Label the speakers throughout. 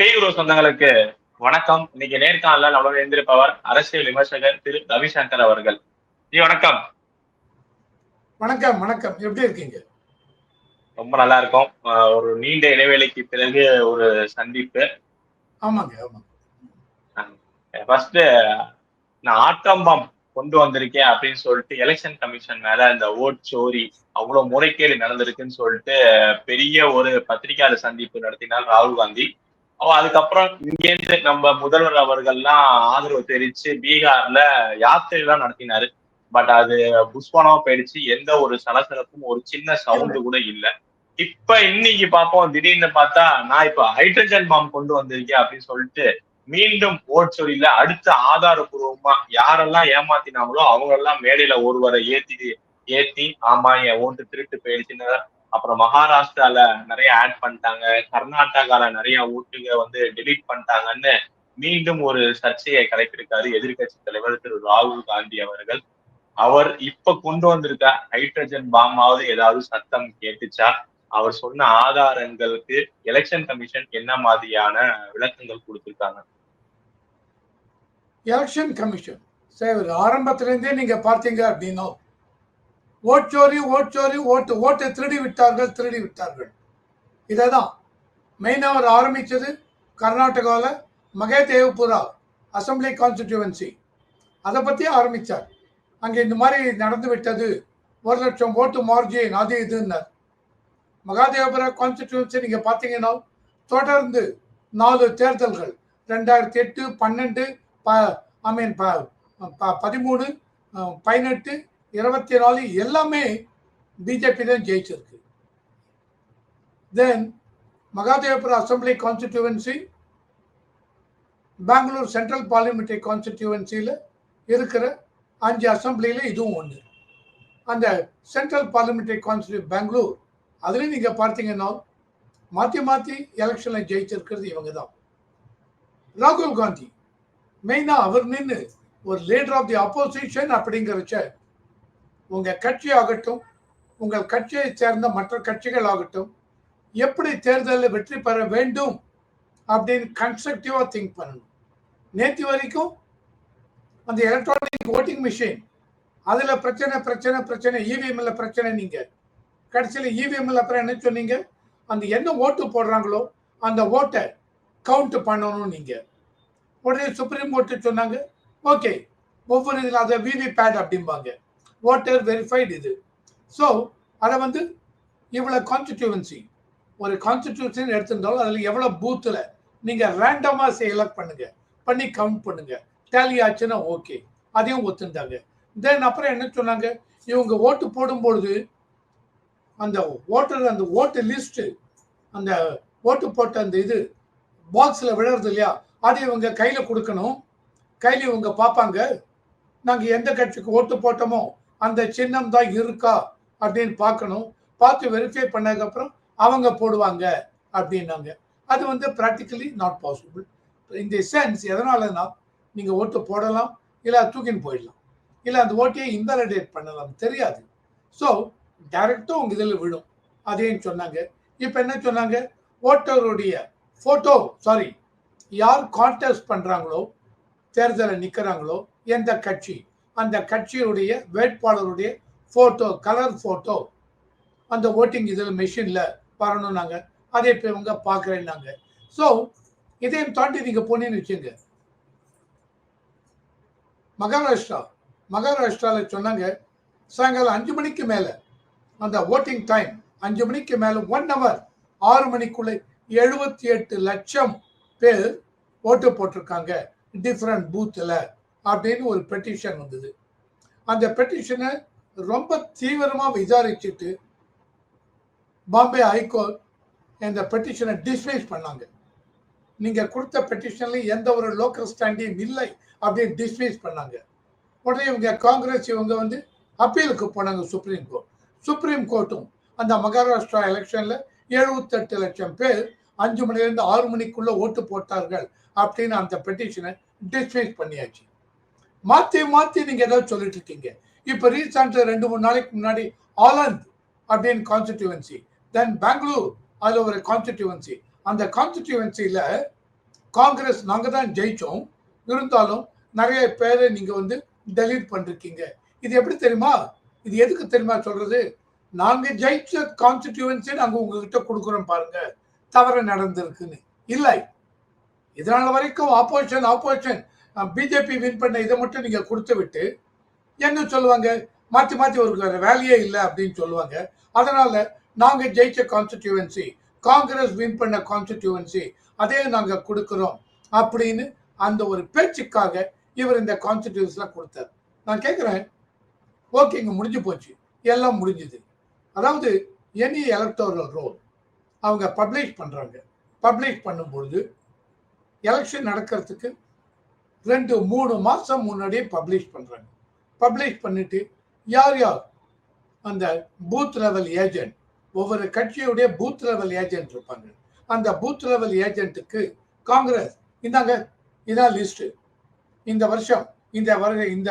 Speaker 1: பேயுரு சொந்தங்களுக்கு வணக்கம். இன்னைக்கு நேர்காணல நம்மளோட இருந்திருப்பவர் அரசியல் விமர்சகர் திரு ரவிசங்கர் அவர்கள். ஜி வணக்கம்.
Speaker 2: வணக்கம் வணக்கம். எப்படி இருக்கீங்க?
Speaker 1: ரொம்ப நல்லா இருக்கும். ஒரு நீண்ட இடைவேளைக்கு பிறகு ஒரு சந்திப்பு.
Speaker 2: ஆமாங்க ஆமாங்க.
Speaker 1: ஃபர்ஸ்ட் நான் ஆட்டம்பம் கொண்டு வந்திருக்கேன் அப்படின்னு சொல்லிட்டு எலெக்ஷன் கமிஷன் மேல இந்த ஓட் சோரி அவ்வளவு முறைகேடு நடந்திருக்குன்னு சொல்லிட்டு பெரிய ஒரு பத்திரிகையாளர் சந்திப்பு நடத்தினார் ராகுல் காந்தி. அதுக்கப்புறம் இங்கேருந்து நம்ம முதல்வர் அவர்கள்லாம் ஆதரவு தெரிவிச்சு பீகார்ல யாத்திரை எல்லாம் நடத்தினாரு. பட் அது புஷ்பனமா போயிடுச்சு. எந்த ஒரு சலசலப்பும் ஒரு சின்ன சவுண்டு கூட இல்ல. இப்ப இன்னைக்கு பார்ப்போம் திடீர்னு பார்த்தா நான் இப்ப ஹைட்ரஜன் பாம் கொண்டு வந்திருக்கேன் அப்படின்னு சொல்லிட்டு மீண்டும் ஓட்சொலியில அடுத்த ஆதாரபூர்வமா யாரெல்லாம் ஏமாத்தினாங்களோ அவங்க எல்லாம் மேடையில ஒருவரை ஏத்தி ஏத்தி ஆமா என் ஓட்டு திருட்டு போயிடுச்சுன்னு அப்புறம் மகாராஷ்டிரால நிறைய ஆட் பண்ணிட்டாங்க. கர்நாடகால நிறைய ஓட்டுக வந்து டெலீட் பண்ணிட்டாங்கன்னு மீண்டும் ஒரு சர்ச்சையை கலைப்பிருக்காரு எதிர்கட்சி தலைவர் திரு ராகுல் காந்தி அவர்கள். அவர் இப்ப கொண்டு வந்திருக்க ஹைட்ரஜன் பாமாவது ஏதாவது சத்தம் கேட்டுச்சா? அவர் சொன்ன ஆதாரங்களுக்கு எலெக்ஷன் கமிஷன் என்ன மாதிரியான விளக்கங்கள் கொடுத்திருக்காங்க?
Speaker 2: எலெக்ஷன் கமிஷன் சரி ஆரம்பத்திலிருந்தே நீங்க பார்த்தீங்க அப்படின்னா ஓட்சோரி ஓட்சோரி ஓட்டு ஓட்டை திருடி விட்டார்கள் திருடி விட்டார்கள் இதை தான் மெயினாக அவர் ஆரம்பித்தது கர்நாடகாவில் மகேதேவபுரா அசம்பிளி கான்ஸ்டிடியூவன்சி அதை பற்றி ஆரம்பித்தார். அங்கே இந்த மாதிரி நடந்து விட்டது ஒரு லட்சம் ஓட்டு மார்ஜின் அது இதுன்னார். மகாதேவபுரா கான்ஸ்டிடியூவன்சி நீங்கள் பார்த்தீங்கன்னா தொடர்ந்து நாலு தேர்தல்கள். ரெண்டாயிரத்தி எட்டு பன்னெண்டு ப ஐ மீன் ப ப- பதிமூணு பதினெட்டு இருபத்தி நாலு எல்லாமே பிஜேபி தான் ஜெயிச்சிருக்கு. Then Mahadevapura assembly constituency Bengaluru central parliamentary கான்ஸ்டிடியூவன்சியில் இருக்கிற அஞ்சு அசம்பிளியில் இதுவும் ஒன்று அந்த சென்ட்ரல் பார்லிமெண்ட்ரி கான்ஸ்டியூ பெங்களூர் அதுலேயும் நீங்கள் பார்த்தீங்கன்னா மாற்றி மாற்றி எலெக்ஷனில் ஜெயிச்சிருக்கிறது இவங்க தான். ராகுல் காந்தி மெயினாக அவர் நின்று ஒரு லீடர் ஆஃப் தி அப்போசிஷன் அப்படிங்கிறச்ச உங்கள் கட்சி ஆகட்டும் உங்கள் கட்சியை சேர்ந்த மற்ற கட்சிகள் ஆகட்டும் எப்படி தேர்தலில் வெற்றி பெற வேண்டும் அப்படின்னு கன்ஸ்ட்ரக்டிவாக திங்க் பண்ணணும். நேற்று வரைக்கும் அந்த எலக்ட்ரானிக் ஓட்டிங் மிஷின் அதில் பிரச்சனை பிரச்சனை பிரச்சனை இவிஎம்ல பிரச்சனை நீங்கள் கடைசியில் இவிஎம்ல அப்புறம் என்ன சொன்னீங்க? அந்த என்ன ஓட்டு போடுறாங்களோ அந்த ஓட்டை கவுண்ட் பண்ணணும் நீங்கள் உடனே சுப்ரீம் கோர்ட்டு சொன்னாங்க ஓகே ஒவ்வொரு இதில் அதை விவி பேட் அப்படிம்பாங்க. ஓட்டர் வெரிஃபைடு இது. ஸோ அதை வந்து இவ்வளோ கான்ஸ்டிடியூவன்சி ஒரு கான்ஸ்டிடியூஷன் எடுத்திருந்தாலும் அதில் எவ்வளோ பூத்தில் நீங்கள் ரேண்டமாக செலக்ட் பண்ணுங்க. பண்ணி கவுண்ட் பண்ணுங்க. டேலி ஆச்சுன்னா ஓகே அதையும் ஒத்துண்டாங்க. தென் அப்புறம் என்ன சொன்னாங்க? இவங்க ஓட்டு போடும்பொழுது அந்த ஓட்டர் அந்த ஓட்டு லிஸ்ட்டு அந்த ஓட்டு போட்ட அந்த இது பாக்ஸில் விழுறது இல்லையா? அதை இவங்க கையில் கொடுக்கணும். கையில் இவங்க பார்ப்பாங்க. நாங்கள் எந்த கட்சிக்கு ஓட்டு போட்டோமோ அந்த சின்னம் தான் இருக்கா அப்படின்னு பார்க்கணும். பார்த்து வெரிஃபை பண்ணதுக்கப்புறம் அவங்க போடுவாங்க அப்படின்னாங்க. அது வந்து ப்ராக்டிக்கலி நாட் பாசிபிள் இந்த சென்ஸ் எதனாலனா நீங்கள் ஓட்டு போடலாம் இல்லை தூக்கின்னு போயிடலாம். இல்லை அந்த ஓட்டையை இன்வாலிடேட் பண்ணலாம் தெரியாது. ஸோ டைரக்டாக உங்கள் இதில் விழும். அதேன்னு சொன்னாங்க. இப்போ என்ன சொன்னாங்க? ஓட்டருடைய ஃபோட்டோ சாரி யார் கான்டெஸ்ட் பண்ணுறாங்களோ தேர்தலில் நிற்கிறாங்களோ எந்த கட்சி? அந்த கட்சியுடைய வேட்பாளருடைய ஃபோட்டோ கலர் ஃபோட்டோ அந்த ஓட்டிங் இதில் மெஷினில் வரணும்னாங்க. அதை இப்போ இவங்க பார்க்குறேன்னாங்க. ஸோ இதையும் தாண்டி நீங்கள் போனீங்கன்னு வச்சுங்க மகாராஷ்டிரா. மகாராஷ்டிராவில் சொன்னாங்க சாயங்காலம் அஞ்சு மணிக்கு மேலே. அந்த ஓட்டிங் டைம் அஞ்சு மணிக்கு மேலே ஒன் ஹவர் ஆறு மணிக்குள்ளே எழுபத்தி எட்டு லட்சம் பேர் ஓட்டு போட்டிருக்காங்க. டிஃப்ரெண்ட் பூத்தில் அப்படின்னு ஒரு பெட்டிஷன் வந்தது. அந்த பெட்டிஷனை ரொம்ப தீவிரமாக விசாரிச்சுட்டு பாம்பே ஹைகோர்ட் இந்த பெட்டிஷனை டிஸ்மிஸ் பண்ணாங்க. நீங்கள் கொடுத்த பெட்டிஷனில் எந்த ஒரு லோக்கல் ஸ்டாண்டியும் இல்லை அப்படின்னு டிஸ்மிஸ் பண்ணாங்க. உடனே இவங்க காங்கிரஸ் இவங்க வந்து அப்பீலுக்கு போனாங்க சுப்ரீம் கோர்ட் சுப்ரீம் கோர்ட்டும் அந்த மகாராஷ்டிரா எலெக்ஷனில் எழுபத்தெட்டு லட்சம் பேர் அஞ்சு மணிலேருந்து ஆறு மணிக்குள்ளே ஓட்டு போட்டார்கள் அப்படின்னு அந்த பெட்டிஷனை டிஸ்மிஸ் பண்ணியாச்சு. மாற்றி மாற்றி நீங்கள் ஏதாவது சொல்லிட்டு இருக்கீங்க இப்போ ரீசெண்டாக ரெண்டு மூணு நாளைக்கு முன்னாடி ஆலந்த் அப்படின்னு கான்ஸ்டிடியூவன்சி தென் பெங்களூர் அதில் ஒரு கான்ஸ்டிடியூவன்சி அந்த கான்ஸ்டிடியூவன்சியில் காங்கிரஸ் நாங்க தான் ஜெயிச்சோம். இருந்தாலும் நிறைய பேரை நீங்க வந்து டெலீட் பண்ணிருக்கீங்க. இது எப்படி தெரியுமா? இது எதுக்கு தெரியுமா சொல்றது? நாங்க ஜெயிச்ச கான்ஸ்டிடியூவன்சி நாங்க உங்ககிட்ட கொடுக்குறோம் பாருங்க. தவறு நடந்திருக்குன்னு. இல்லை. இதனால வரைக்கும் ஆப்போசிஷன் ஆப்போசிஷன் பிஜேபி வின் பண்ண இதை மட்டும் நீங்கள் கொடுத்து விட்டு என்ன சொல்லுவாங்க? மாற்றி மாற்றி ஒரு வேலையே இல்லை அப்படின்னு சொல்லுவாங்க. அதனால் நாங்கள் ஜெயிச்ச கான்ஸ்டிடியூவன்சி காங்கிரஸ் வின் பண்ண கான்ஸ்டிடியூவன்சி அதே நாங்கள் கொடுக்குறோம் அப்படின்னு அந்த ஒரு பேச்சுக்காக இவர் இந்த கான்ஸ்டிடியூன்ஸ்லாம் கொடுத்தார். நான் கேட்குறேன் ஓகேங்க முடிஞ்சு போச்சு. எல்லாம் முடிஞ்சுது. அதாவது எனி எலக்டோரல் ரோல் அவங்க பப்ளிஷ் பண்ணுறாங்க பப்ளிஷ் பண்ணும்பொழுது எலெக்ஷன் நடக்கிறதுக்கு ரெண்டு மூணு மாதம் முன்னாடியே பப்ளிஷ் பண்ணுறாங்க பப்ளிஷ் பண்ணிட்டு யார் யார்? அந்த பூத் லெவல் ஏஜென்ட் ஒவ்வொரு கட்சியுடைய பூத் லெவல் ஏஜென்ட் இருப்பாங்க. அந்த பூத் லெவல் ஏஜென்ட்டுக்கு காங்கிரஸ் இந்தாங்க இதான் லிஸ்ட்டு இந்த வருஷம் இந்த வருக இந்த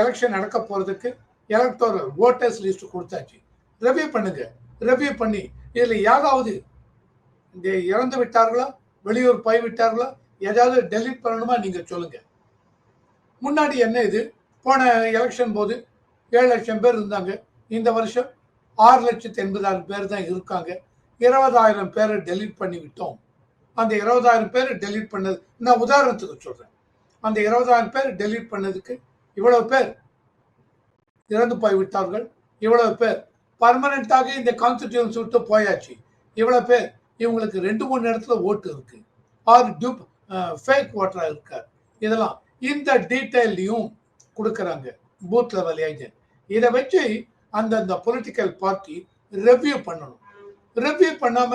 Speaker 2: எலெக்ஷன் நடக்க போகிறதுக்கு எலக்டோரல் ஓட்டர்ஸ் லிஸ்ட் கொடுத்தாச்சு. ரெவ்யூ பண்ணுங்க. ரெவ்யூ பண்ணி இதில் யாராவது இந்த இறந்து விட்டார்களா? வெளியூர் போய் விட்டார்களா ஏதாவது டெலிட் பண்ணணுமா நீங்க சொல்லுங்க. முன்னாடி என்ன இது? போன எலெக்ஷன் போது ஏழு லட்சம் பேர் இருந்தாங்க. இந்த வருஷம் ஆறு லட்சத்து எண்பதாயிரம் பேர் தான் இருக்காங்க. இருபதாயிரம் பேரை டெலீட் பண்ணி விட்டோம். அந்த இருபதாயிரம் பேர் டெலிட் பண்ணது நான் உதாரணத்துக்கு சொல்றேன். அந்த இருபதாயிரம் பேர் டெலிட் பண்ணதுக்கு இவ்வளவு பேர் இறந்து போய் விட்டார்கள். இவ்வளவு பேர் பர்மனண்டாக இந்த கான்ஸ்டிடியூன்ஸ் விட்டு போயாச்சு. இவ்வளவு பேர் இவங்களுக்கு ரெண்டு மூணு இடத்துல ஓட்டு இருக்கு. ஆர் டியூப் ஃபேக் ஓட்டரா இருக்கார் இதெல்லாம் இந்த டீட்டெயிலையும் கொடுக்குறாங்க பூத் லெவல் ஏஜென்ட் இதை வச்சு அந்தந்த பொலிட்டிக்கல் பார்ட்டி ரெவ்யூ பண்ணணும். ரெவ்யூ பண்ணாம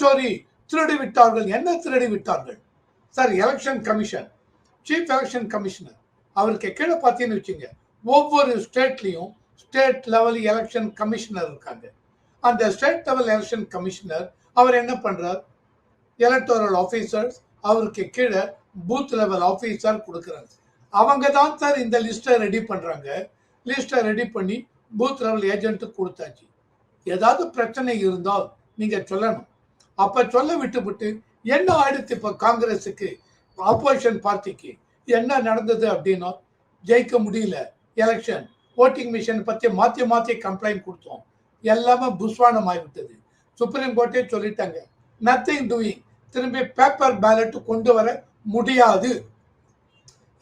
Speaker 2: சோரி திருடி விட்டார்கள் என்ன திருடி விட்டார்கள் sir election commission chief election commissioner அவருக்கு கீழே பார்த்தீங்கன்னு வச்சுங்க ஒவ்வொரு ஸ்டேட்லேயும் ஸ்டேட் லெவல் எலெக்ஷன் கமிஷனர் இருக்காங்க. அந்த ஸ்டேட் லெவல் எலெக்ஷன் கமிஷனர் அவர் என்ன பண்ணுறார் எலக்டோரல் ஆஃபீஸர்ஸ் அவருக்கு கீழே பூத் லெவல் ஆஃபீஸர் கொடுக்குறாங்க. அவங்க தான் சார் இந்த லிஸ்ட்டை ரெடி பண்ணுறாங்க லிஸ்ட்டை ரெடி பண்ணி பூத் லெவல் ஏஜென்ட்டுக்கு கொடுத்தாச்சு. ஏதாவது பிரச்சனை இருந்தால் நீங்கள் சொல்லணும். அப்போ சொல்ல விட்டுவிட்டு என்ன ஆயிடுத்து இப்போ காங்கிரஸுக்கு? ஆப்போசிஷன் பார்ட்டிக்கு என்ன நடந்தது அப்படின்னா ஜெயிக்க முடியல. எலெக்ஷன் ஓட்டிங் மிஷின் பற்றி மாற்றி மாற்றி கம்ப்ளைண்ட் கொடுத்தோம். எல்லாமே புஸ்வானம் ஆகிவிட்டது சுப்ரீம் கோர்ட்டே சொல்லிட்டாங்க. நத்திங் டூயிங் திரும்பி பேப்பர் பேலட் கொண்டு வர முடியாது.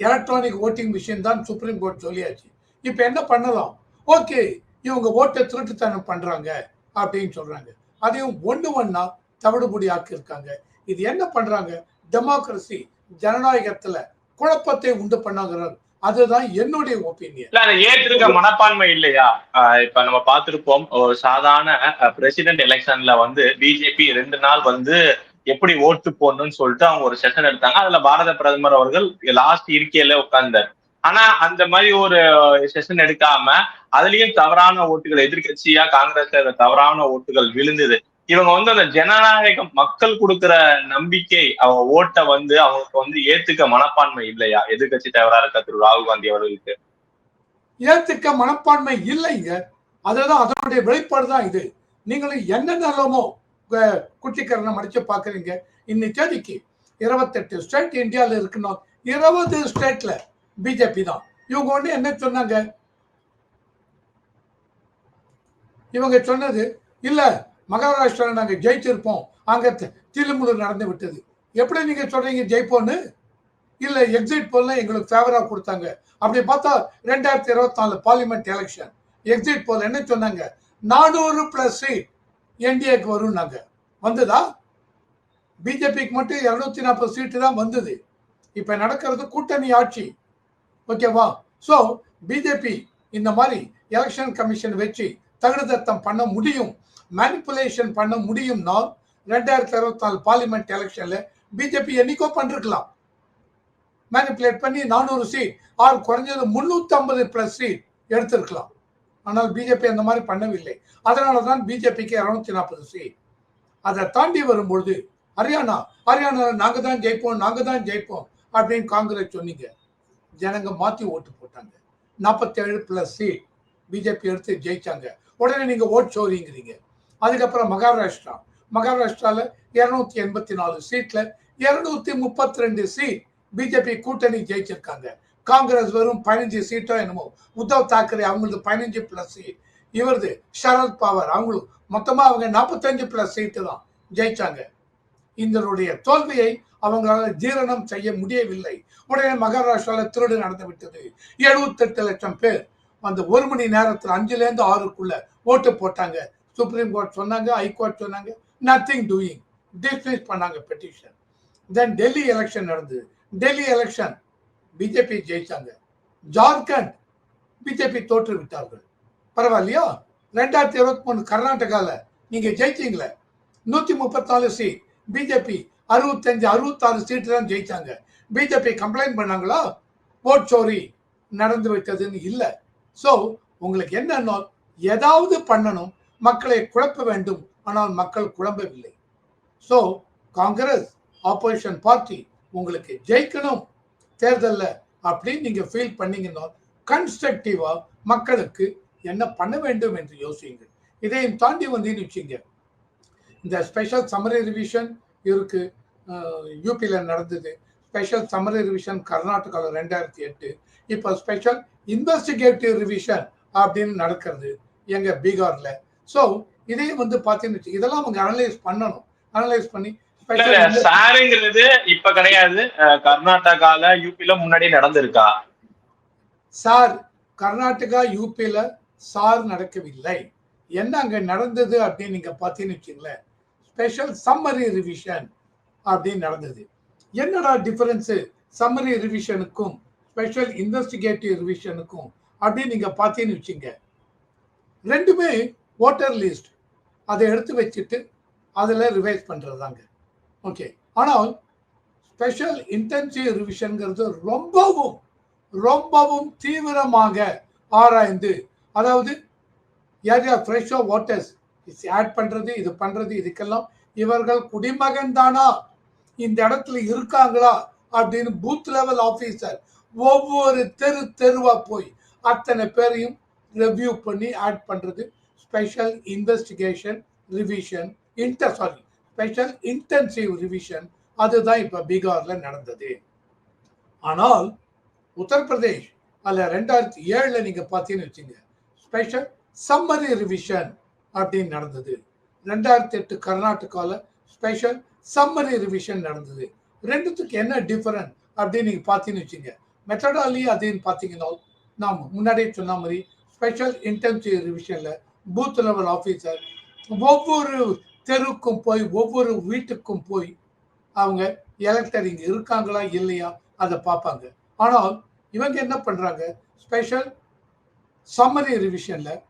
Speaker 2: எலக்ட்ரானிக் ஓட்டிங் மிஷின் தான் சுப்ரீம் கோர்ட் சொல்லியாச்சு. இப்போ என்ன பண்ணலாம்? ஓகே இவங்க ஓட்டை திருட்டுத்தனம் பண்றாங்க அப்படின்னு சொல்றாங்க. அதையும் ஒண்ணு ஒன்றா தவிடுபடி ஆக்கியிருக்காங்க இது என்ன பண்றாங்க? டெமோக்ரஸி ஜனநாயகத்துல குழப்பத்தை உண்டு பண்ணாங்கிறார் அதுதான் என்னுடைய ஒப்பீனியன்
Speaker 1: ஏற்றுக்க மனப்பான்மை இல்லையா? ஆஹ் இப்ப நம்ம பார்த்திருப்போம் ஒரு சாதாரண பிரசிடென்ட் எலெக்ஷன்ல வந்து பிஜேபி ரெண்டு நாள் வந்து எப்படி ஓட்டு போடணும்னு சொல்லிட்டு அவங்க ஒரு செஷன் எடுத்தாங்க. அதுல பாரத பிரதமர் அவர்கள் லாஸ்ட் இருக்கையில உட்கார்ந்தார். ஆனா அந்த மாதிரி ஒரு செஷன் எடுக்காம அதுலயும் தவறான ஓட்டுகள் எதிர்கட்சியா காங்கிரஸ் தவறான ஓட்டுகள் விழுந்தது. இவங்க வந்து அந்த ஜனநாயகம் மக்கள் கொடுக்கிற நம்பிக்கை அவங்க ஓட்டை வந்து அவங்களுக்கு வந்து ஏத்துக்க மனப்பான்மை இல்லையா? எதிர்கட்சி தவறா இருக்க திரு ராகுல் காந்தி அவர்களுக்கு.
Speaker 2: ஏத்துக்க மனப்பான்மை இல்லைங்க. அதுதான் அதனுடைய வெளிப்பாடு தான் இது. நீங்களும் என்ன நிலமோ குட்டிக்கரனை மடிச்சு பார்க்குறீங்க இன்னைக்கு இருபத்தெட்டு ஸ்டேட் இந்தியாவில் இருக்கணும் இருபது ஸ்டேட்ல பிஜேபி தான். இவங்க ஒன்று என்ன சொன்னாங்க? இவங்க சொன்னது இல்லை மகாராஷ்டிரா நாங்கள் ஜெயிச்சிருப்போம். அங்கே திருமுழு நடந்து விட்டது. எப்படி நீங்கள் சொல்கிறீங்க ஜெயிப்போன்னு? இல்லை எக்ஸிட் போல்லாம் எங்களுக்கு ஃபேவராக கொடுத்தாங்க. அப்படி பார்த்தா ரெண்டாயிரத்தி இருபத்தி நாலு பார்லிமெண்ட் எலெக்ஷன் எக்ஸிட் போல் என்ன சொன்னாங்க? நானூறு பிளஸ் சீட் என்டிஏக்கு வரும்னாங்க. வந்ததா? பிஜேபிக்கு மட்டும் இரநூத்தி நாற்பது சீட்டு தான் வந்தது. இப்ப நடக்கிறது கூட்டணி ஆட்சி. ஓகேவா ஸோ பிஜேபி இந்த மாதிரி எலெக்ஷன் கமிஷன் வச்சு தகுதத்தம் பண்ண முடியும். மேனிப்புலேஷன் பண்ண முடியும்னா ரெண்டாயிரத்தி இருபத்தி நாலு பார்லிமெண்ட் எலெக்ஷன்ல பிஜேபி என்னைக்கோ பண்ணிருக்கலாம். மேனிப்புலேட் பண்ணி நானூறு சீட் ஆறு குறைஞ்சது முன்னூத்தி ஐம்பது பிளஸ் சீட் எடுத்திருக்கலாம். ஆனால் பிஜேபி அந்த மாதிரி பண்ணவில்லை. அதனால தான் பிஜேபிக்கு இரநூத்தி நாற்பது சீட் அதை தாண்டி வரும்பொழுது ஹரியானா ஹரியானா நாங்கள் தான் ஜெயிப்போம் நாங்கள் தான் ஜெயிப்போம் அப்படின்னு காங்கிரஸ் சொன்னீங்க. ஜனங்க மாற்றி ஓட்டு போட்டாங்க. நாற்பத்தேழு பிளஸ் சீட் பிஜேபி எடுத்து ஜெயிச்சாங்க. உடனே நீங்கள் ஓட் சோரிங்கிறீங்க அதுக்கப்புறம் மகாராஷ்டிரா. மகாராஷ்டிராவில் இரநூத்தி எண்பத்தி நாலு சீட்டில் இரநூத்தி முப்பத்தி ரெண்டு சீட் பிஜேபி கூட்டணி ஜெயிச்சிருக்காங்க. காங்கிரஸ் வெறும் பதினஞ்சு சீட்டோ என்னமோ உத்தவ் தாக்கரே அவங்களுக்கு பதினஞ்சு பிளஸ் சீட் இவரது சரத் பவார் அவங்களுக்கு மொத்தமாக அவங்க நாற்பத்தஞ்சு பிளஸ் சீட்டு தான் ஜெயிச்சாங்க. இதனுடைய தோல்வியை அவங்களால ஜீரணம் செய்ய முடியவில்லை. உடனே மகாராஷ்டிராவில் திருடு நடந்து விட்டது. எழுபத்தெட்டு லட்சம் பேர் அந்த ஒரு மணி நேரத்தில் அஞ்சுலேருந்து ஆறுக்குள்ள ஓட்டு போட்டாங்க. சுப்ரீம் கோர்ட் சொன்னாங்க ஹைகோர்ட் சொன்னாங்க நத்திங் டூயிங் டிஸ்மிஸ் பண்ணாங்க பெட்டிஷன் தென் டெல்லி எலெக்ஷன் நடந்தது. டெல்லி எலெக்ஷன் பிஜேபி ஜெயிச்சாங்க. ஜார்க்கண்ட் பிஜேபி தோற்று விட்டார்கள் பரவாயில்லையா? ரெண்டாயிரத்தி இருபத்தி மூணு கர்நாடகாவில் நீங்கள் ஜெயிச்சிங்களே. நூற்றி முப்பத்தாலு சீட் பிஜேபி அறுபத்தஞ்சு அறுபத்தாறு சீட்டு தான் ஜெயிச்சாங்க. பிஜேபி கம்ப்ளைண்ட் பண்ணாங்களா? ஓட் சோரி நடந்து விட்டதுன்னு இல்லை. ஸோ உங்களுக்கு என்னன்னா ஏதாவது பண்ணணும். மக்களை குழப்ப வேண்டும். ஆனால் மக்கள் குழம்பவில்லை. ஸோ காங்கிரஸ் ஆப்போசிஷன் பார்ட்டி உங்களுக்கு ஜெயிக்கணும். தேர்தலில் அப்படின்னு நீங்கள் ஃபீல் பண்ணீங்கன்னா கன்ஸ்ட்ரக்டிவாக மக்களுக்கு என்ன பண்ண வேண்டும் என்று யோசிங்க இதையும் தாண்டி வந்து வச்சுங்க? இந்த ஸ்பெஷல் சம்மரி ரிவிஷன் இருக்கு. யூபியில் நடந்தது. ஸ்பெஷல் சம்மரி ரிவிஷன் கர்நாடகாவில் ரெண்டாயிரத்தி எட்டு. இப்போ ஸ்பெஷல் இன்வெஸ்டிகேட்டிவ் ரிவிஷன் அப்படின்னு நடக்கிறது எங்கள் பீகாரில். ஸோ இதே வந்து பார்த்தீங்கன்னு வச்சு இதெல்லாம் அவங்க அனலைஸ் பண்ணணும். அனலைஸ் பண்ணி
Speaker 1: இல்ல சாருங்கிறது இப்ப கிடையாது. கர்நாடகால யூபில முன்னாடி நடந்திருக்கா?
Speaker 2: சார் கர்நாடகா யூபியில சார் நடக்கவில்லை. என்ன அங்க நடந்தது அப்படின்னு நீங்க பார்த்தீங்கன்னு வச்சுங்களேன் ஸ்பெஷல் சம்மரி ரிவிஷன் அப்படின்னு நடந்தது. என்னடா டிஃபரன்ஸ் சம்மரி ரிவிஷனுக்கும் ஸ்பெஷல் இன்வெஸ்டிகேட்டிவ் ரிவிஷனுக்கும் அப்படின்னு நீங்க பார்த்தீங்கன்னு வச்சுங்க. ரெண்டுமே ஓட்டர் லிஸ்ட் அதை எடுத்து வச்சுட்டு அதில் ரிவைஸ் பண்ணுறதாங்க ஓகே ஆனால் ஸ்பெஷல் இன்டென்சிவ் ரிவிஷன்ங்கிறது ரொம்பவும் ரொம்பவும் தீவிரமாக ஆராய்ந்து அதாவது ஏரியா ஃப்ரெஷ்ஷோ வாட்டர்ஸ் ஆட் பண்ணுறது இது பண்ணுறது இதுக்கெல்லாம் இவர்கள் குடிமகன் தானா? இந்த இடத்துல இருக்காங்களா? அப்படின்னு பூத் லெவல் ஆஃபீஸர் ஒவ்வொரு தெரு தெருவாக போய் அத்தனை பேரையும் ரிவ்யூ பண்ணி ஆட் பண்ணுறது special investigation revision inter sorry special intensive revision அதுதான் இப்போ பீகாரில் நடந்தது. ஆனால் உத்தரப்பிரதேஷ் அதில் ரெண்டாயிரத்தி ஏழில் நீங்கள் பார்த்தீங்கன்னு வச்சுங்க ஸ்பெஷல் சம்மரி ரிவிஷன் அப்படின்னு நடந்தது. ரெண்டாயிரத்தி எட்டு கர்நாடகாவில் ஸ்பெஷல் சம்மரி ரிவிஷன் நடந்தது. ரெண்டுத்துக்கு என்ன டிஃபரன் அப்படின்னு நீங்கள் பார்த்தீங்கன்னு வச்சுங்க மெத்தடாலி அப்படின்னு பார்த்தீங்கன்னா நாம் முன்னாடியே சொன்ன மாதிரி ஸ்பெஷல் இன்டென்சிவ் ரிவிஷனில் பூத் லெவல் ஆஃபீஸர் ஒவ்வொரு தெருக்கும் போய் ஒவ்வொரு வீட்டுக்கும் போய் அவங்க எலக்டர் இங்கே இருக்காங்களா இல்லையா அதை பார்ப்பாங்க. ஆனால் இவங்க என்ன பண்ணுறாங்க ஸ்பெஷல் சம்மரி ரிவிஷனில்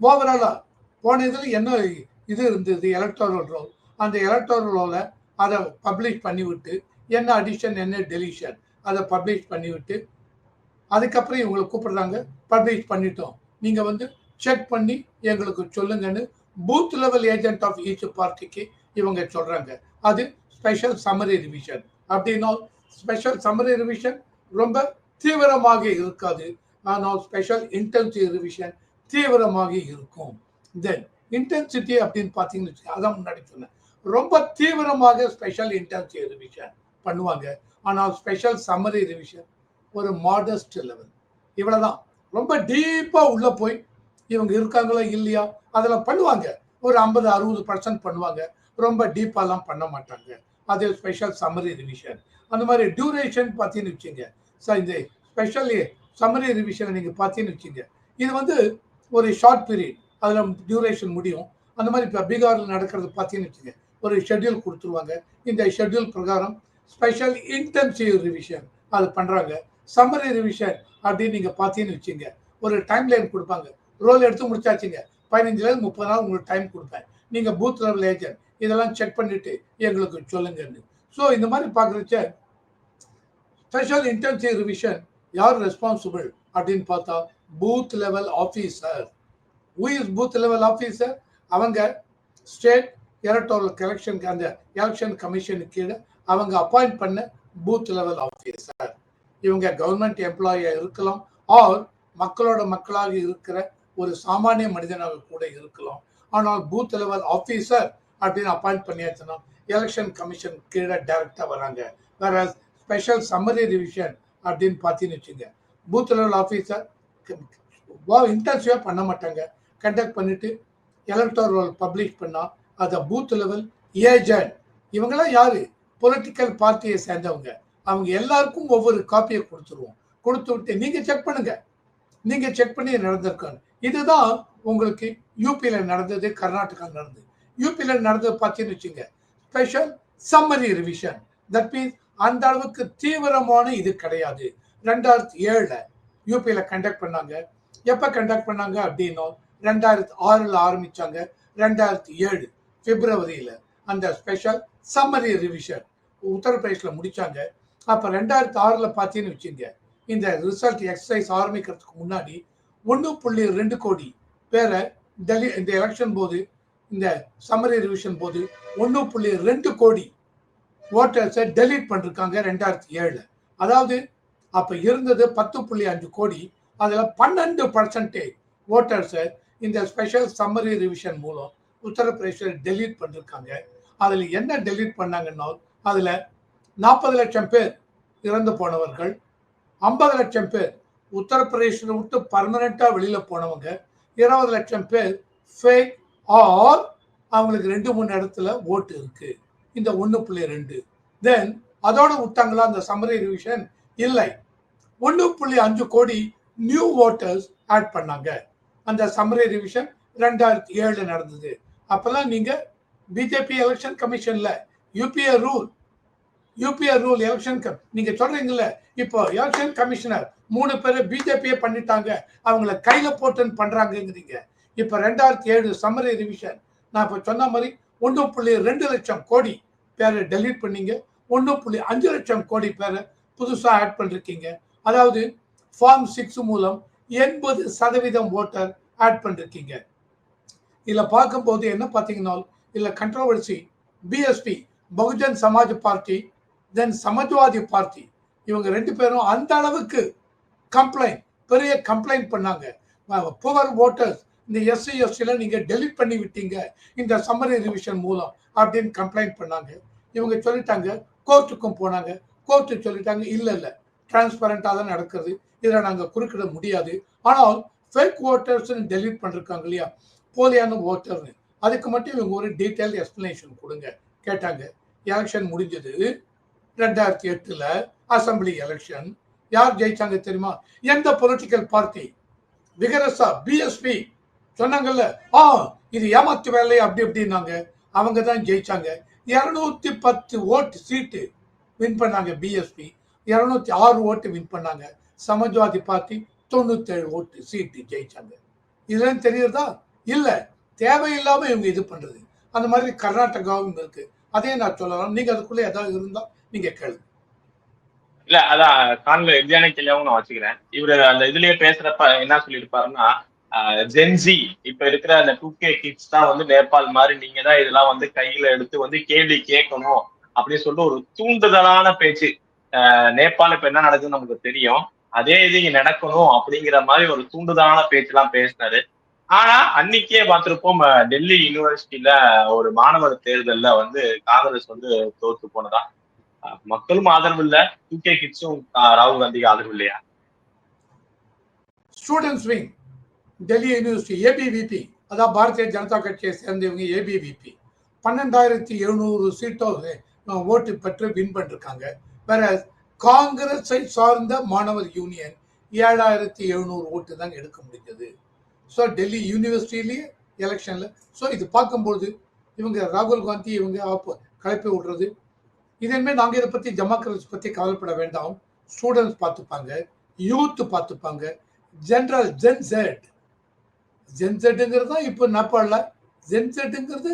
Speaker 2: ஓவராலாக போன இதில் என்ன இது இருந்தது எலக்டோரல் ரோல் அந்த எலக்டோரல் ரோலை அதை பப்ளிஷ் பண்ணிவிட்டு என்ன அடிஷன் என்ன டெலிஷன் அதை பப்ளிஷ் பண்ணிவிட்டு அதுக்கப்புறம் இவங்களை கூப்பிடுறாங்க பப்ளிஷ் பண்ணிட்டோம். நீங்கள் வந்து செக் பண்ணி எங்களுக்கு சொல்லுங்கன்னு booth level agent of each பார்ட்டிக்கு இவங்க சொல்றாங்க. அது ஸ்பெஷல் சம்மரி ரிவிஷன் அப்படின்னா ஸ்பெஷல் சம்மரி ரிவிஷன் ரொம்ப தீவிரமாக இருக்காது. ஆனால் ஸ்பெஷல் இன்டென்சிவ் ரிவிஷன் தீவிரமாக இருக்கும். தென் இன்டென்சிட்டி அப்படின்னு பார்த்தீங்கன்னு அதான் முன்னாடி சொன்னேன். ரொம்ப தீவிரமாக ஸ்பெஷல் இன்டென்சிவ் ரிவிஷன் பண்ணுவாங்க. ஆனால் ஸ்பெஷல் சம்மரி ரிவிஷன் ஒரு மாடஸ்ட் லெவல் இவ்வளோதான் ரொம்ப டீப்பாக உள்ளே போய் இவங்க இருக்காங்களா இல்லையா? அதில் பண்ணுவாங்க. ஒரு ஐம்பது அறுபது பர்சன்ட் பண்ணுவாங்க. ரொம்ப டீப்பாலாம் பண்ண மாட்டாங்க. அது ஸ்பெஷல் சம்மரி ரிவிஷன் அந்த மாதிரி டியூரேஷன் பார்த்தீங்கன்னு வச்சுங்க சார் இந்த ஸ்பெஷல் சம்மரி ரிவிஷனை நீங்கள் பார்த்தீங்கன்னு வச்சுங்க இது வந்து ஒரு ஷார்ட் பீரியட் அதில் டியூரேஷன் முடியும். அந்த மாதிரி இப்போ பீகாரில் நடக்கிறது பார்த்தீங்கன்னு வச்சுங்க ஒரு ஷெட்யூல் கொடுத்துருவாங்க. இந்த ஷெட்யூல் பிரகாரம் ஸ்பெஷல் இன்டென்சிவ் ரிவிஷன் அது பண்ணுறாங்க சம்மரி ரிவிஷன் அப்படின்னு நீங்கள் பார்த்தீங்கன்னு வச்சுங்க ஒரு டைம் லைன் கொடுப்பாங்க. ரோல் எடுத்து முடிச்சாச்சுங்க. பதினஞ்சுலேருந்து முப்பது நாள் உங்களுக்கு டைம் கொடுப்பேன். நீங்கள் பூத் லெவல் ஏஜென்ட் இதெல்லாம் செக் பண்ணிட்டு எங்களுக்கு சொல்லுங்கன்னு. ஸோ இந்த மாதிரி பார்க்குறச்ச ஸ்பெஷல் இன்டென்சிவ் ரிவிஷன் யார் ரெஸ்பான்சிபிள் அப்படின்னு பார்த்தா booth level officer is booth level officer அவங்க ஸ்டேட் எலக்டோரல் கலெக்ஷன் அந்த எலெக்ஷன் கமிஷனுக்கு கீழே அவங்க அப்பாயிண்ட் பண்ண பூத் லெவல் ஆஃபீஸர் இவங்க கவர்மெண்ட் எம்ப்ளாயியாக இருக்கலாம் ஆர் மக்களோட மக்களாக இருக்கிற ஒரு சாமானிய மனிதனாக கூட இருக்கலாம். ஆனால் பூத் லெவல் ஆஃபீஸர் அப்படின்னு அப்பாயிண்ட் பண்ணியாச்சுன்னா எலெக்ஷன் கமிஷன் கீழே டைரக்டாக வராங்க. வேற ஸ்பெஷல் சம்மரி ரிவிஷன் அப்படின்னு பார்த்தீங்கன்னு வச்சுங்க பூத் லெவல் ஆஃபீஸர் இன்டென்சிவாக பண்ண மாட்டாங்க. கண்டக்ட் பண்ணிட்டு எலக்டோரல் பப்ளிஷ் பண்ணால் அதை பூத் லெவல் ஏஜென்ட் இவங்கெல்லாம் யாரு? பொலிட்டிக்கல் பார்ட்டியை சேர்ந்தவங்க. அவங்க எல்லாருக்கும் ஒவ்வொரு காப்பியை கொடுத்துருவோம். கொடுத்து விட்டு நீங்கள் செக் பண்ணுங்க. நீங்கள் செக் பண்ணி நடந்திருக்காங்க இதுதான் உங்களுக்கு யூபியில் நடந்தது கர்நாடகா நடந்தது. யூபியில் நடந்தது பார்த்தீங்கன்னு வச்சுங்க special summary revision that means அந்த அளவுக்கு தீவிரமான இது கிடையாது. ரெண்டாயிரத்தி ஏழில் யூபியில் கண்டக்ட் பண்ணாங்க. எப்போ கண்டக்ட் பண்ணாங்க அப்படின்னும் ரெண்டாயிரத்தி ஆறில் ஆரம்பித்தாங்க ரெண்டாயிரத்தி ஏழு பிப்ரவரியில் அந்த ஸ்பெஷல் சம்மரி ரிவிஷன் உத்தரப்பிரதேசில் முடித்தாங்க அப்போ ரெண்டாயிரத்தி ஆறில் பார்த்தீங்கன்னு வச்சுங்க இந்த ரிசல்ட் எக்ஸசைஸ் ஆரம்பிக்கிறதுக்கு முன்னாடி ஒன்று புள்ளி ரெண்டு கோடி பேரை டெல்லி இந்த எலெக்ஷன் போது இந்த சம்மரி ரிவிஷன் போது ஒன்று புள்ளி ரெண்டு கோடி ஓட்டர்ஸை டெலீட் பண்ணிருக்காங்க ரெண்டாயிரத்தி ஏழில் அதாவது அப்போ இருந்தது பத்து புள்ளி அஞ்சு கோடி. அதில் பன்னெண்டு பர்சன்டேஜ் ஓட்டர்ஸை இந்த ஸ்பெஷல் சம்மரி ரிவிஷன் மூலம் உத்தரப்பிரதேசில் டெலீட் பண்ணிருக்காங்க. அதில் என்ன டெலீட் பண்ணாங்கன்னா அதில் நாற்பது லட்சம் பேர் இறந்து போனவர்கள் ஐம்பது லட்சம் பேர் உத்தரப்பிரதேசத்தை விட்டு பர்மனண்டா வெளியில போனவங்க இருபது லட்சம் பேர் ஃபேக் ஆர் அவங்களுக்கு ரெண்டு மூணு இடத்துல ஓட்டு இருக்கு. இந்த ஒன்று புள்ளி ரெண்டு. தென் அதோட விட்டாங்களா? அந்த சம்மரி ரிவிஷன் இல்லை. ஒன்று புள்ளி அஞ்சு கோடி நியூ ஓட்டர்ஸ் ஆட் பண்ணாங்க. அந்த சம்மரி ரிவிஷன் ரெண்டாயிரத்தி ஏழு நடந்தது. அப்பெல்லாம் நீங்க BJP election கமிஷன்ல UPA rule UPA rule election நீங்க சொல்றீங்கல்ல இப்போ எலெக்ஷன் கமிஷனர் மூணு பேர் பிஜேபியே பண்ணிட்டாங்க அவங்கள கையில போட்டுன்னு பண்றாங்கங்கிறீங்க. இப்ப ரெண்டாயிரத்தி ஏழு சம்மரி ரிவிஷன் நான் இப்ப சொன்ன மாதிரி ஒன்று புள்ளி ரெண்டு லட்சம் கோடி பேரை டெலீட் பண்ணீங்க ஒன்று புள்ளி அஞ்சு லட்சம் கோடி பேரை புதுசாக ஆட் பண்ணிருக்கீங்க. அதாவது ஃபார்ம் சிக்ஸ் மூலம் எண்பது சதவீதம் ஓட்டர் ஆட் பண்ணிருக்கீங்க. இதில் பார்க்கும்போது என்ன பார்த்தீங்கன்னா இதில் controversy BSP Bahujan Samaj party then Samajwadi party இவங்க ரெண்டு பேரும் அந்த அளவுக்கு கம்ப்ளைண்ட் பெரிய கம்ப்ளைண்ட் பண்ணாங்க. புவர் ஓட்டர்ஸ் இந்த எஸ்சி எஸ்டில நீங்க டெலிட் பண்ணி விட்டீங்க இந்த சம்மரி ரிவிஷன் மூலம் அப்படின்னு கம்ப்ளைண்ட் பண்ணாங்க. இவங்க சொல்லிட்டாங்க கோர்ட்டுக்கும் போனாங்க. கோர்ட்டு சொல்லிட்டாங்க இல்ல இல்ல டிரான்ஸ்பரண்டா தான் நடக்கிறது இதில் நாங்கள் குறுக்கிட முடியாது. ஆனால் ஃபேக் ஓட்டர்ஸ் டெலிட் பண்ணிருக்காங்க இல்லையா? போலியான ஓட்டர்னு அதுக்கு மட்டும் இவங்க ஒரு டீட்டெயில் எக்ஸ்பிளனேஷன் கொடுங்க. கேட்டாங்க. எலெக்ஷன் முடிஞ்சது. ரெண்டாயிரத்தி எட்டுல அசம்பிளி எலெக்ஷன் யார் ஜெயிச்சாங்க தெரியுமா? எந்த பொலிட்டிக்கல் பார்ட்டி விகரசா பிஎஸ்பி சொன்னாங்கல்ல ஆ இது ஏமாத்து வேலை அப்படி அப்படின்னாங்க அவங்க தான் ஜெயிச்சாங்க. இருநூத்தி பத்து ஓட்டு சீட்டு வின் பண்ணாங்க பிஎஸ்பி இருநூத்தி ஆறு ஓட்டு வின் பண்ணாங்க. சமாஜ்வாதி பார்ட்டி தொண்ணூத்தேழு ஓட்டு சீட்டு ஜெயிச்சாங்க. இதெல்லாம் தெரியுறதா? இல்ல. தேவையில்லாம இவங்க இது பண்றது. அந்த மாதிரி கர்நாடகாவும் இருக்கு. அதே நான் சொல்லலாம். நீங்க அதுக்குள்ள ஏதாவது இருந்தா நீங்க கேளுங்க.
Speaker 1: இல்ல அதான் கான்ல இந்தியான கேள்வியாவும் நான் வச்சுக்கிறேன். இவரு அந்த இதுலயே பேசுறப்ப என்ன சொல்லியிருப்பாருன்னா ஜென்சி இப்ப இருக்கிற அந்த டூ கே கிட்ஸ் தான் வந்து நேபாள் மாதிரி நீங்க தான் இதெல்லாம் வந்து கையில எடுத்து வந்து கேள்வி கேட்கணும் அப்படின்னு சொல்லிட்டு ஒரு தூண்டுதலான பேச்சு. நேபாள் இப்ப என்ன நடக்குதுன்னு நமக்கு தெரியும். அதே இது இங்க நடக்கணும் அப்படிங்கிற மாதிரி ஒரு தூண்டுதலான பேச்சு எல்லாம் பேசினாரு. ஆனா அன்னைக்கே பார்த்திருப்போம் டெல்லி யூனிவர்சிட்டியில ஒரு மாணவர் தேர்தல்ல வந்து காங்கிரஸ் வந்து தோத்து போனதா. மக்களும் ஆதரவு இல்ல டூ கே கிட்ஸும் ராகுல் காந்திக்கு ஆதரவு இல்லையா
Speaker 2: students wing Delhi university ABVP அதான் பாரதிய ஜனதா கட்சியை சேர்ந்தவங்க ஏபிவிபி பன்னெண்டாயிரத்தி எழுநூறு சீட்டோ ஓட்டு பெற்று வின் பண்ணிருக்காங்க. வேற காங்கிரஸை சார்ந்த மாணவர் யூனியன் ஏழாயிரத்தி எழுநூறு ஓட்டு தான் எடுக்க முடிஞ்சது. ஸோ டெல்லி யூனிவர்சிட்டிலேயே எலெக்ஷன்ல ஸோ இது பார்க்கும்போது இவங்க ராகுல் காந்தி இவங்க அப்போ கலப்பி விடுறது இதன்மே நாங்கள் இதை பற்றி ஜமாக்ரஸ் பற்றி கவலைப்பட வேண்டாம். ஸ்டூடெண்ட்ஸ் பார்த்துப்பாங்க யூத் பார்த்துப்பாங்க. ஜென்ரல் ஜென்செட் ஜென்செட்டுங்கிறது தான் இப்போ நேபாளில். ஜென்செட்டுங்கிறது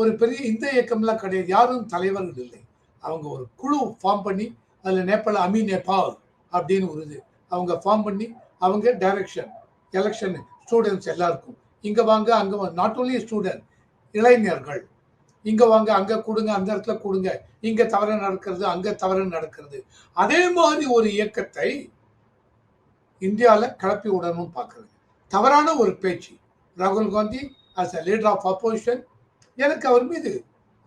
Speaker 2: ஒரு பெரிய இந்த இயக்கம்லாம் கிடையாது. யாரும் தலைவர்கள் இல்லை. அவங்க ஒரு குழு ஃபார்ம் பண்ணி அதில் நேபாள அமி நேபாள் அப்படின்னு ஒரு இது. அவங்க ஃபார்ம் பண்ணி அவங்க டைரக்ஷன் எலெக்ஷன் ஸ்டூடெண்ட்ஸ் எல்லாருக்கும். இங்கே வாங்க அங்கே நாட் ஓன்லி ஸ்டூடெண்ட் இளைஞர்கள். இங்கே வாங்க அங்கே கொடுங்க அந்த இடத்துல கொடுங்க. இங்க தவறு நடக்கிறது அங்க தவறு நடக்கிறது. அதே மாதிரி ஒரு இயக்கத்தை இந்தியாவில் கிளப்பி விடணும்னு பார்க்குறது. தவறான ஒரு பேச்சு. ராகுல் Gandhi as a leader of opposition எனக்கு அவர் மீது.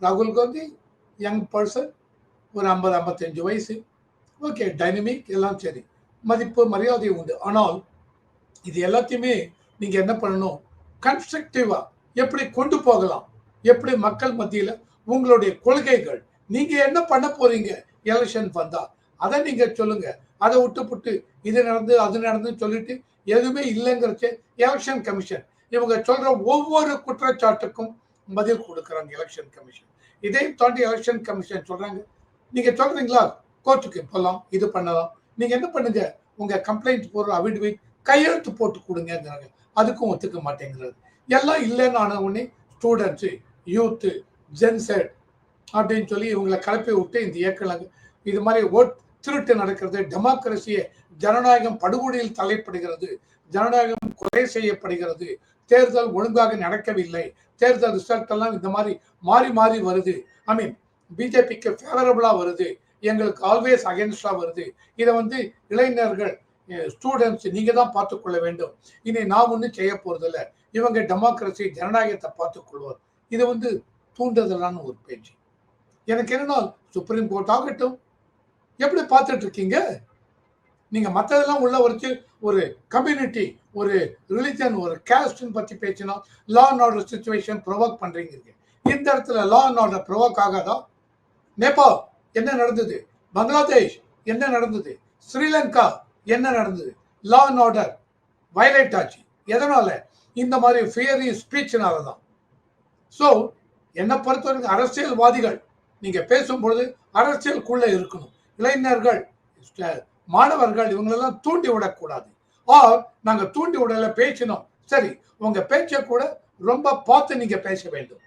Speaker 2: ராகுல் காந்தி யங் பர்சன் ஒரு ஐம்பது ஐம்பத்தஞ்சு வயசு. ஓகே டைனமிக் எல்லாம் சரி. மதிப்பு மரியாதை உண்டு. ஆனால் இது எல்லாத்தையுமே நீங்கள் என்ன பண்ணணும்? கன்ஸ்ட்ரக்டிவாக எப்படி கொண்டு போகலாம்? எப்படி மக்கள் மத்தியில் உங்களுடைய கொள்கைகள் நீங்க என்ன பண்ண போறீங்க? எலெக்ஷன் வந்தா. அதை நீங்க சொல்லுங்க. அதை விட்டுப்புட்டு இது நடந்து அது நடந்து சொல்லிட்டு எதுவுமே இல்லைங்கிறச்ச எலெக்ஷன் கமிஷன் இவங்க சொல்ற ஒவ்வொரு குற்றச்சாட்டுக்கும் பதில் கொடுக்குறாங்க எலெக்ஷன் கமிஷன் இதையும் தாண்டி எலெக்ஷன் கமிஷன் சொல்றாங்க. நீங்க சொல்றீங்களா? கோர்ட்டுக்கு போகலாம் இது பண்ணலாம். நீங்க என்ன பண்ணுங்க? உங்க கம்ப்ளைண்ட் போடுற அவிடுவிட் கையெழுத்து போட்டு கொடுங்கிறாங்க அதுக்கும் ஒத்துக்க மாட்டேங்கிறது. எல்லாம் இல்லைன்னு ஆன உடனே ஸ்டூடெண்ட்ஸு யூத்து ஜென்செட் அப்படின்னு சொல்லி இவங்களை கலப்பி விட்டு இந்த இயக்கங்கள் இது மாதிரி ஓட் திருட்டு நடக்கிறது டெமோக்ரஸியை ஜனநாயகம் படுகொலையில் தலைப்படுகிறது ஜனநாயகம் கொலை செய்யப்படுகிறது தேர்தல் ஒழுங்காக நடக்கவில்லை தேர்தல் ரிசல்ட் எல்லாம் இந்த மாதிரி மாறி மாறி வருது. ஐ மீன் பிஜேபிக்கு ஃபேவரபுளாக வருது எங்களுக்கு ஆல்வேஸ் அகேன்ஸ்டாக வருது. இதை வந்து இளைஞர்கள் ஸ்டூடெண்ட்ஸ் நீங்கள் தான் பார்த்துக்கொள்ள வேண்டும். இனி நான் ஒன்றும் செய்ய போகிறதில்ல இவங்க டெமோக்ரஸி ஜனநாயகத்தை பார்த்துக்கொள்வார் இது வந்து தூண்டுதலான ஒரு பேச்சு. எனக்கு என்னன்னா சுப்ரீம் கோர்ட் ஆகட்டும். எப்படி பார்த்துட்டு இருக்கீங்க நீங்க மற்றதெல்லாம் உள்ள வச்சு ஒரு கம்யூனிட்டி ஒரு ரிலிஜன் ஒரு கேஸ்ட்னு பத்தி பேசினா law and order situation provoke பண்றீங்க இந்த இடத்துல லா அண்ட் ஆர்டர் ப்ரொவோக் ஆகாதா? நேபாள் என்ன நடந்தது? பங்களாதேஷ் என்ன நடந்தது? ஸ்ரீலங்கா என்ன நடந்தது? லா அண்ட் ஆர்டர் வயலேட் ஆச்சு. எதனால? இந்த மாதிரி ஃபியரி ஸ்பீச்சினால தான் ஸோ என்னை பொறுத்தவரைக்கும் அரசியல்வாதிகள் நீங்க பேசும்பொழுது அரசியலுக்குள்ளே இருக்கணும். இளைஞர்கள் மாணவர்கள் இவங்களெல்லாம் தூண்டி விடக்கூடாது. ஆர் நாங்க தூண்டி விடல பேசினோம். சரி உங்க பேச்சை கூட ரொம்ப பார்த்து நீங்க பேச வேண்டும்.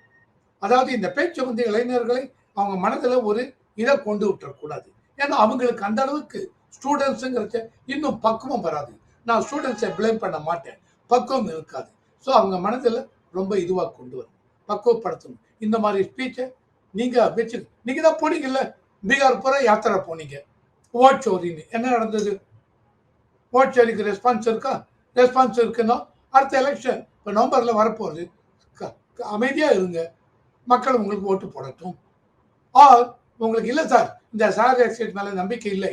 Speaker 2: அதாவது இந்த பேச்சு வந்து இளைஞர்களை அவங்க மனதில் ஒரு இதை கொண்டு விட்டுறக்கூடாது. ஏன்னா அவங்களுக்கு அந்த அளவுக்கு ஸ்டூடெண்ட்ஸுங்கிறச்ச இன்னும் பக்குவம் வராது. நான் ஸ்டூடெண்ட்ஸை பிளேம் பண்ண மாட்டேன். பக்குவம் இருக்காது. ஸோ அவங்க மனதில் ரொம்ப இதுவாக கொண்டு வரும். பக்குவப்படுத்தணும். இந்த மாதிரி ஸ்பீச்சை நீங்க வச்சு நீங்க தான் போனீங்கல்ல? பீகார் பூரா யாத்திரை போனீங்க. ஓட் சோரின்னு என்ன நடந்தது? ஓட் சோரிக்கு ரெஸ்பான்ஸ் இருக்கா? ரெஸ்பான்ஸ் இருக்குன்னா அடுத்த எலெக்ஷன் இப்போ நவம்பரில் வரப்போகுது. அமைதியாக இருங்க. மக்கள் உங்களுக்கு ஓட்டு போடட்டும். ஆர் உங்களுக்கு இல்லை சார். இந்த சார் எக்ஸைட் மேலே நம்பிக்கை இல்லை.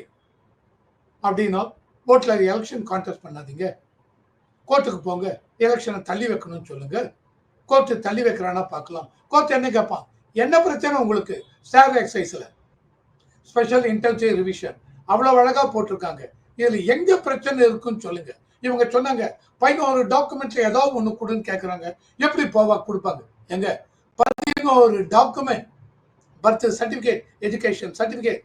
Speaker 2: அப்படின்னா ஓட்டில் எலெக்ஷன் கான்டெஸ்ட் பண்ணாதீங்க. கோர்ட்டுக்கு போங்க. எலெக்ஷனை தள்ளி வைக்கணும்னு சொல்லுங்க. கோர்ட்டு தள்ளி வைக்கிறானா பார்க்கலாம். கோர்ட் என்ன கேட்பான் என்ன பிரச்சனை உங்களுக்கு? ஸ்டார் எக்ஸைஸில் ஸ்பெஷல் இன்டென்சிவ் ரிவிஷன் அவ்வளோ அழகாக போட்டிருக்காங்க. இதில் எங்கே பிரச்சனை இருக்குன்னு சொல்லுங்க. இவங்க சொன்னாங்க பதினோரு டாக்குமெண்ட்ஸ் ஏதாவது ஒன்று கொடுன்னு கேட்குறாங்க எப்படி போவா கொடுப்பாங்க. எங்க? பதினோரு document birth certificate education certificate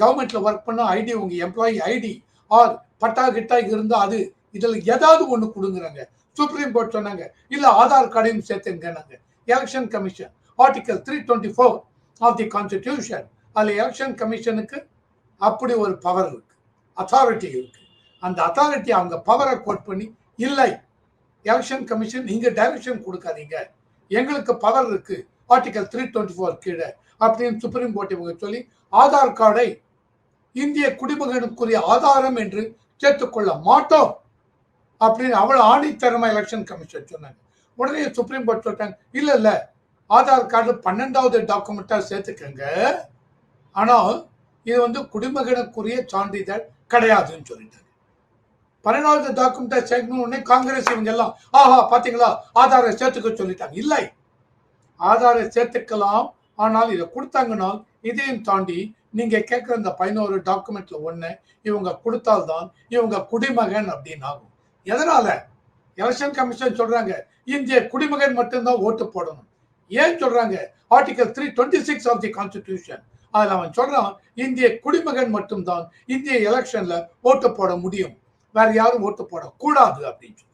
Speaker 2: கவர்மெண்ட்ல ஒர்க் பண்ண ஐடி உங்க எம்ப்ளாயி ஐடி ஆர் பட்டா கிட்டா இருந்தால் அது. இதில் ஏதாவது ஒன்று கொடுங்குறாங்க. சுப்ரீம் கோர்ட் சொன்னாங்க இல்லை ஆதார் கார்டையும் சேர்த்துங்கன்னாங்க. Election commission article three twenty four of the constitution அதில் எலெக்ஷன் கமிஷனுக்கு அப்படி ஒரு பவர் இருக்கு. அத்தாரிட்டி இருக்கு. அந்த அத்தாரிட்டி அவங்க பவரை கோட் பண்ணி இல்லை எலெக்ஷன் கமிஷன் நீங்க டைரக்ஷன் கொடுக்காதீங்க. எங்களுக்கு பவர் இருக்கு. ஆர்டிகல் த்ரீ டுவெண்ட்டி ஃபோர் கீழே அப்படின்னு சுப்ரீம் கோர்ட் இவங்க சொல்லி ஆதார் கார்டை இந்திய குடிமகனுக்குரிய ஆதாரம் என்று சேர்த்துக்கொள்ள மாட்டோம் அப்படின்னு அவ்வளோ ஆணித்தரமா எலெக்ஷன் கமிஷன் சொன்னாங்க. உடனே சுப்ரீம் கோர்ட் சொல்லிட்டாங்க இல்லை இல்லை ஆதார் கார்டு பன்னெண்டாவது டாக்குமெண்ட்டாக சேர்த்துக்கங்க. ஆனால் இது வந்து குடிமகனுக்குரிய சான்றிதழ் கிடையாதுன்னு சொல்லிட்டாங்க. பன்னெண்டாவது டாக்குமெண்ட்டை சேர்க்கணும் உடனே காங்கிரஸ் இவங்க எல்லாம் ஆஹா பார்த்தீங்களா ஆதாரை சேர்த்துக்க சொல்லிட்டாங்க. இல்லை. ஆதாரை சேர்த்துக்கலாம். ஆனால் இதை கொடுத்தாங்கன்னா இதையும் தாண்டி நீங்க கேட்குற இந்த பதினோரு டாக்குமெண்ட்ல ஒன்று இவங்க கொடுத்தால்தான் இவங்க குடிமகன் அப்படின்னு ஆகும். எதனால? எலெக்ஷன் கமிஷன் சொல்றாங்க இந்திய குடிமகன் மட்டும்தான் ஓட்டு போடணும். ஏன் சொல்றாங்க? Article three twenty six of the constitution அதில் அவன் சொல்றான் இந்திய குடிமகன் மட்டும்தான் இந்திய எலெக்ஷன்ல ஓட்டு போட முடியும். வேற யாரும் ஓட்டு போடக்கூடாது அப்படின்னு சொல்லி.